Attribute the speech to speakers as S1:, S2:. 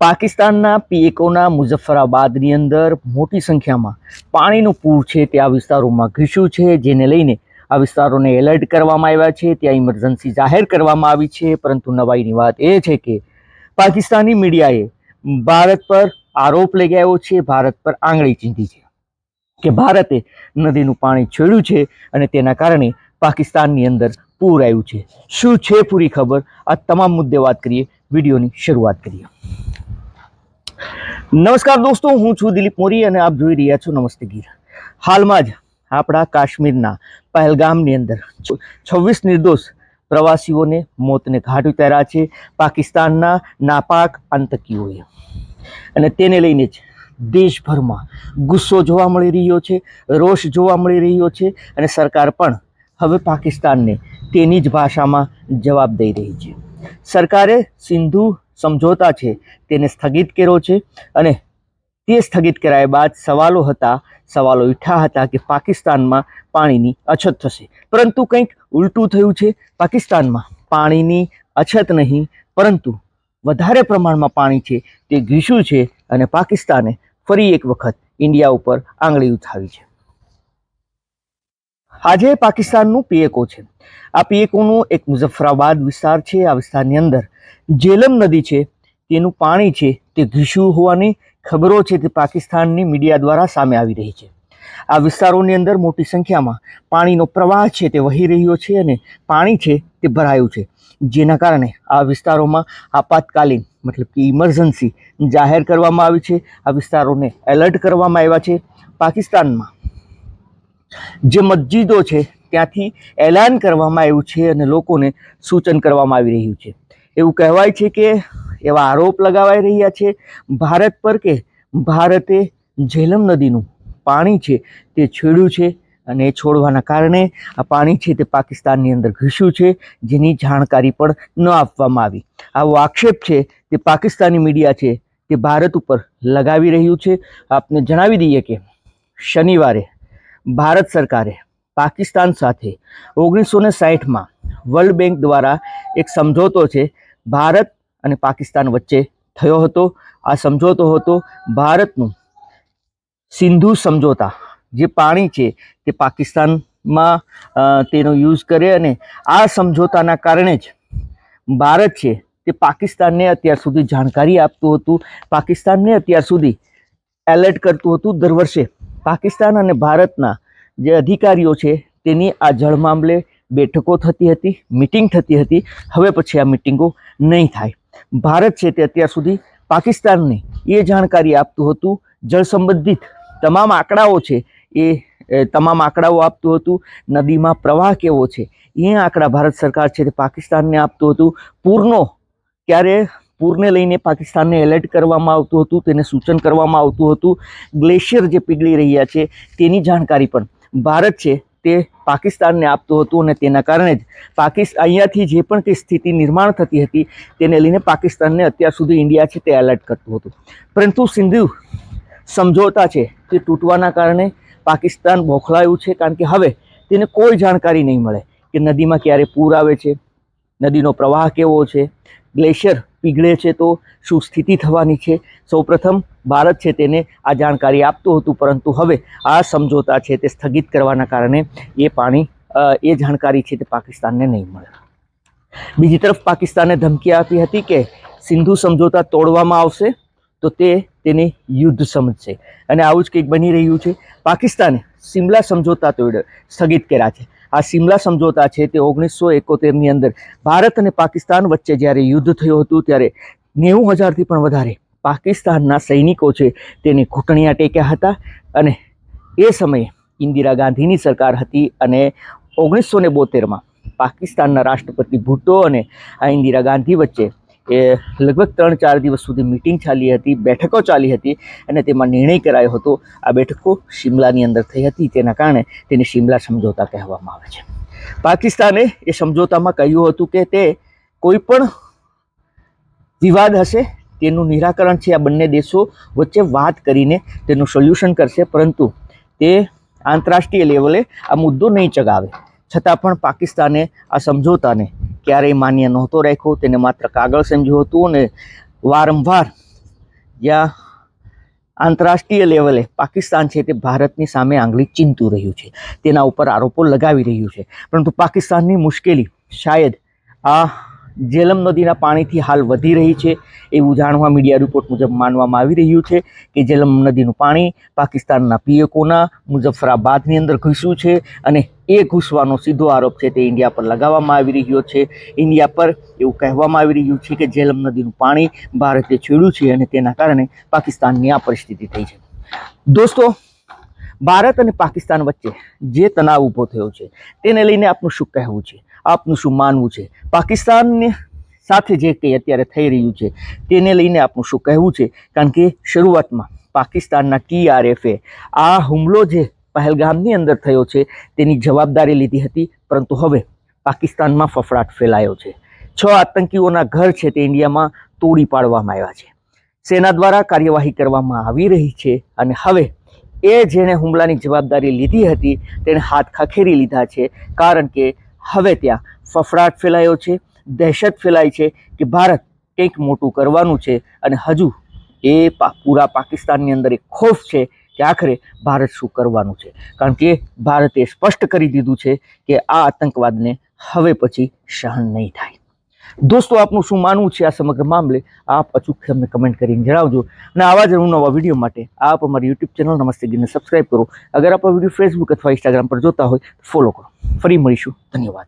S1: પાકિસ્તાનના પીએકોના મુઝફ્ફરાબાદની અંદર મોટી સંખ્યામાં પાણીનું પૂર છે તે આ વિસ્તારોમાં ઘૂસ્યું છે, જેને લઈને આ વિસ્તારોને એલર્ટ કરવામાં આવ્યા છે, ત્યાં ઇમરજન્સી જાહેર કરવામાં આવી છે, પરંતુ નવાઈની વાત એ છે કે પાકિસ્તાની મીડિયાએ ભારત પર આરોપ લગાવ્યો છે, ભારત પર આંગળી ચીંધી છે કે ભારતે નદીનું પાણી છોડ્યું છે અને તેના કારણે પાકિસ્તાનની અંદર પૂર આવ્યું છે. શું છે પૂરી ખબર? આ તમામ મુદ્દે વાત કરીએ, વિડીયોની શરૂઆત કરીએ. નમસ્કાર દોસ્તો, હું છું દિલીપ મોરી અને આપ જોઈ રહ્યા છો નમસ્તે ગીર. હાલમાં જ આપણા કાશ્મીરના પહેલગામની અંદર છવ્વીસ નિર્દોષ પ્રવાસીઓને મોતને ઘાટ ઉતાર્યા છે. પાકિસ્તાનના નાપાક આતંકીઓએ. અને તેને લઈને જ દેશભરમાં ગુસ્સો જોવા મળી રહ્યો છે, રોષ જોવા મળી રહ્યો છે અને સરકાર પણ હવે પાકિસ્તાનને તેની જ ભાષામાં જવાબ દઈ રહી છે. સરકારે સિંધુ સમજોતા છે. તેને સ્થગિત કર્યો છે અને તે સ્થગિત કરાયા બાદ સવાલો હતા, સવાલો ઉઠ્યા હતા કે પાકિસ્તાનમાં પાણીની અછત થશે. પરંતુ કંઈક ઉલટું થયું છે. પાકિસ્તાનમાં પાણીની અછત નહીં, પરંતુ વધારે પ્રમાણમાં પાણી છે. તે ઘીસ્યું છે અને પાકિસ્તાને ફરી એક વખત ઇન્ડિયા ઉપર આંગળી ઉઠાવી છે. આજે પાકિસ્તાનનું પીએકો છે. આ પીએકોનું એક મુઝફ્ફરાબાદ વિસ્તાર છે. આ વિસ્તારની અંદર જેલમ નદી છે. તેનું પાણી છે તે ઘીસ્યું હોવાની ખબરો છે તે પાકિસ્તાનની મીડિયા દ્વારા સામે આવી રહી છે. આ વિસ્તારોની અંદર મોટી સંખ્યામાં પાણીનો પ્રવાહ છે તે વહી રહ્યો છે અને પાણી છે તે ભરાયું છે. જેના કારણે આ વિસ્તારોમાં આપાતકાલીન, મતલબ કે ઇમરજન્સી જાહેર કરવામાં આવી છે. આ વિસ્તારોને એલર્ટ કરવામાં આવ્યા છે. પાકિસ્તાનમાં જે મસ્જિદો છે, ત્યાંથી એલાન કરવામાં આવ્યું છે અને લોકોને સૂચન કરવામાં આવી રહ્યું છે. એવું કહેવાય છે કે એવા આરોપ લગાવાઈ રહ્યા છે, ભારત પર કે ભારતે ઝેલમ નદીનું પાણી છે તે છોડ્યું છે અને એ છોડવાના કારણે આ પાણી છે તે પાકિસ્તાનની અંદર ઘૂસ્યું છે, જેની જાણકારી પણ ન આપવામાં આવી. આવો આક્ષેપ છે તે પાકિસ્તાની મીડિયા છે તે ભારત ઉપર લગાવી રહ્યું છે. આપને જણાવી દઈએ કે શનિવારે ભારત સરકારે પાકિસ્તાન સાથે ઓગણીસો ને સાહીઠમાં વર્લ્ડ બેંક દ્વારા એક સમજોતો છે, ભારત અને પાકિસ્તાન વચ્ચે થયો હતો. આ સમજોતો હતો ભારતનું સિંધુ સમજોતા, જે પાણી છે તે પાકિસ્તાનમાં તેનો યુઝ કરે અને આ સમજોતાના કારણે જ ભારત છે તે પાકિસ્તાનને અત્યાર સુધી જાણકારી આપતું હતું. પાકિસ્તાનને અત્યાર સુધી એલર્ટ કરતું હતું દર વર્ષે. પાકિસ્તાન અને ભારતના જે અધિકારીઓ છે, તેની આ જળ મામલે બેઠકો થતી હતી, મિટિંગ થતી હતી. હવે પછી આ મિટિંગો નહીં થાય. ભારત છે તે અત્યાર સુધી પાકિસ્તાનને એ જાણકારી આપતું હતું, જળ સંબંધિત તમામ આંકડાઓ છે એ તમામ આંકડાઓ આપતું હતું, નદીમાં પ્રવાહ કેવો છે, એ આંકડા ભારત સરકાર છે તે પાકિસ્તાનને આપતું હતું. પૂરનો ક્યારે પૂરને લઈને પાકિસ્તાનને એલર્ટ કરવામાં આવતું હતું, તેને સૂચન કરવામાં આવતું હતું. ગ્લેશિયર જે પીગળી રહ્યા છે, તેની જાણકારી પણ ભારત છે, તે પાકિસ્તાનને આપતું હતું અને તેના કારણે જ પાકિસ્તાન અહીંયાથી જે પણ કંઈ સ્થિતિ નિર્માણ થતી હતી, તેને લઈને પાકિસ્તાનને અત્યાર સુધી ઇન્ડિયા છે તે એલર્ટ કરતું હતું. પરંતુ સિંધુ સમજોતા છે, તે તૂટવાના કારણે પાકિસ્તાન બોખલાયું છે, કારણ કે હવે તેને કોઈ જાણકારી નહીં મળે કે નદીમાં ક્યારે પૂર આવે છે, નદીનો પ્રવાહ કેવો છે. ગ્લેશિયર પીગળે છે તો શું સ્થિતિ થવાની છે? સૌપ્રથમ ભારત છે તેને આ જાણકારી આપતું હતું, પરંતુ હવે આ સમજોતા છે તે સ્થગિત કરવાના કારણે એ પાણી એ જાણકારી છે તે પાકિસ્તાનને નહીં મળે. બીજી તરફ પાકિસ્તાને ધમકી આપી હતી કે સિંધુ સમજોતા તોડવામાં આવશે, તો તે તેને યુદ્ધ સમજશે. અને આવું જ કંઈક બની રહ્યું છે. પાકિસ્તાને સિમલા સમજોતા તોડ, સ્થગિત કર્યા છે. આ સિમલા સમજોતા છે તે ઓગણીસો એકોતેરની અંદર ભારત અને પાકિસ્તાન વચ્ચે જ્યારે યુદ્ધ થયું હતું ત્યારે નેવું હજારથી પણ વધારે પાકિસ્તાનના સૈનિકો છે તેને ઘૂંટણિયા ટેક્યા હતા અને એ સમયે ઇન્દિરા ગાંધીની સરકાર હતી અને ઓગણીસો ને બોતેરમાં પાકિસ્તાનના રાષ્ટ્રપતિ ભુટ્ટો અને આ ઇન્દિરા ગાંધી વચ્ચે એ લગભગ ત્રણ ચાર દિવસ સુધી મિટિંગ ચાલી હતી, બેઠકો ચાલી હતી અને તેમાં નિર્ણય કરાયો હતો. આ બેઠકો શિમલાની અંદર થઈ હતી, તેના કારણે તેને શિમલા સમજોતા કહેવામાં આવે છે. પાકિસ્તાને એ સમજોતામાં કહ્યું હતું કે તે કોઈ પણ વિવાદ હશે, તેનું નિરાકરણ છે આ બંને દેશો વચ્ચે વાત કરીને તેનું સોલ્યુશન કરશે, પરંતુ તે આંતરરાષ્ટ્રીય લેવલે આ મુદ્દો નહીં ચગાવે. છતાં પણ પાકિસ્તાને આ સમજોતાને ક્યારેય માન્ય નહોતો રાખ્યો. તેને માત્ર કાગળ સમજ્યું હતું અને વારંવાર જ્યાં આંતરરાષ્ટ્રીય લેવલે પાકિસ્તાન છે તે ભારતની સામે આંગળી ચીંધતું રહ્યું છે. તેના ઉપર આરોપો લગાવી રહ્યું છે. પરંતુ પાકિસ્તાનની મુશ્કેલી શાયદ આ જેલમ નદીના પાણીથી હાલ વધી રહી છે. એવું જાણવા મીડિયા રિપોર્ટ મુજબ માનવામાં આવી રહ્યું છે કે જેલમ નદીનું પાણી પાકિસ્તાનના પીએકોના મુઝફ્ફરાબાદની અંદર ઘૂસ્યું છે અને એ ઘૂસવાનો સીધો આરોપ છે તે ઇન્ડિયા પર લગાવવામાં આવી રહ્યો છે. ઇન્ડિયા પર એવું કહેવામાં આવી રહ્યું છે કે જેલમ નદીનું પાણી ભારતે છેડ્યું છે અને તેના કારણે પાકિસ્તાનની આ પરિસ્થિતિ થઈ છે. દોસ્તો, ભારત અને પાકિસ્તાન વચ્ચે જે તણાવ ઊભો થયો છે, તેને લઈને આપનું શું કહેવું છે? આપનું શું માનવું છે? પાકિસ્તાનની સાથે જે કંઈ અત્યારે થઈ રહ્યું છે, તેને લઈને આપનું શું કહેવું છે? કારણ કે શરૂઆતમાં પાકિસ્તાનના ટીઆરએફે આ હુમલો જે પહેલગામની અંદર થયો છે, તેની જવાબદારી લીધી હતી, પરંતુ હવે પાકિસ્તાનમાં ફફડાટ ફેલાયો છે. છ આતંકીઓના ઘર છે તે ઇન્ડિયામાં તોડી પાડવામાં આવ્યા છે. સેના દ્વારા કાર્યવાહી કરવામાં આવી રહી છે અને હવે એ જેણે હુમલાની જવાબદારી લીધી હતી, તેણે હાથ ખખેરી લીધા છે, કારણ કે હવે ત્યાં ફફડાટ ફેલાયો છે, દહેશત ફેલાય છે કે ભારત કંઈક મોટું કરવાનું છે અને હજુ એ પૂરા પાકિસ્તાનની અંદર એક ખોફ છે કે આખરે ભારત શું કરવાનું છે. કારણ કે ભારતે સ્પષ્ટ કરી દીધું છે કે આ આતંકવાદને હવે પછી સહન નહીં થાય. દોસ્તો, આપનું શું માનવું છે આ સમગ્ર મામલે? આપ અચૂક અમને કમેન્ટ કરીને જણાવજો. અને આવા જ નવા વીડિયો માટે આપ અમારી યુટ્યુબ ચેનલ નમસ્તે ગીરને સબસ્ક્રાઇબ કરો. અગર આપ આ વીડિયો ફેસબુક અથવા ઇન્સ્ટાગ્રામ પર જોતા હોય તો ફોલો કરો. ફરી મળીશું. ધન્યવાદ.